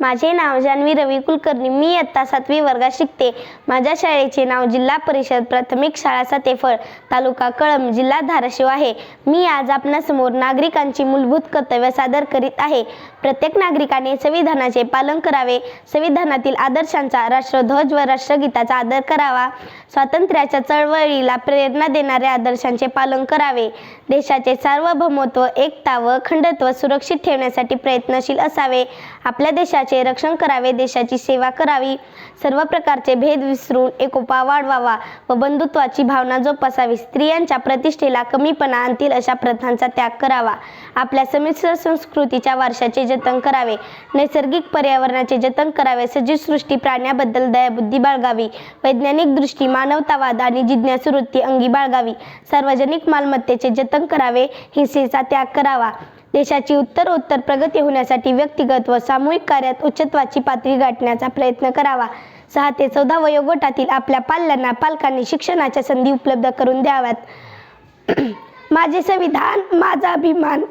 माझे नाव जान्हवी रवी कुलकर्णी. मी इयत्ता सातवी वर्गात शिकते. माझ्या शाळेचे नाव जिल्हा परिषद प्राथमिक शाळा सातेफळ तालुका कळंब जिल्हा धाराशिव आहे. मी आज आपणासमोर नागरिकांची मूलभूत कर्तव्य सादर करीत आहे. प्रत्येक नागरिकाने संविधानाचे पालन करावे. संविधानातील आदर्शांचा राष्ट्रध्वज व राष्ट्रगीताचा आदर करावा. स्वातंत्र्याच्या चळवळीला प्रेरणा देणाऱ्या आदर्शांचे पालन करावे. देशाचे सार्वभौमत्व एकता व अखंडत्व सुरक्षित ठेवण्यासाठी प्रयत्नशील असावे. आपल्या देशाचे रक्षण करावे देशाची सेवा करावी. सर्व प्रकारचे भेद विसरून एकोपा वाढवावा व बंधुत्वाची भावना जोपासावी. स्त्रियांच्या प्रतिष्ठेला कमीपणा आणतील अशा प्रथांचा त्याग करावा. आपल्या संमिश्र संस्कृतीच्या वारशाचे जतन करावे. नैसर्गिक पर्यावरणाचे जतन करावे. सजीव सृष्टी प्राण्याबद्दल दयाबुद्धी बाळगावी. वैज्ञानिक दृष्टी मानवतावाद आणि जिज्ञासू वृत्ती अंगी बाळगावी. सार्वजनिक मालमत्तेचे जतन करावे. हिंसेचा त्याग करावा. देशाची उत्तरोत्तर प्रगती होण्यासाठी व्यक्तिगत व सामूहिक कार्यात उच्चत्वाची पातळी गाठण्याचा प्रयत्न करावा. सहा ते चौदा वयोगटातील आपल्या पाल्यांना पालकांनी शिक्षणाच्या संधी उपलब्ध करून द्याव्यात. माझे संविधान माझा अभिमान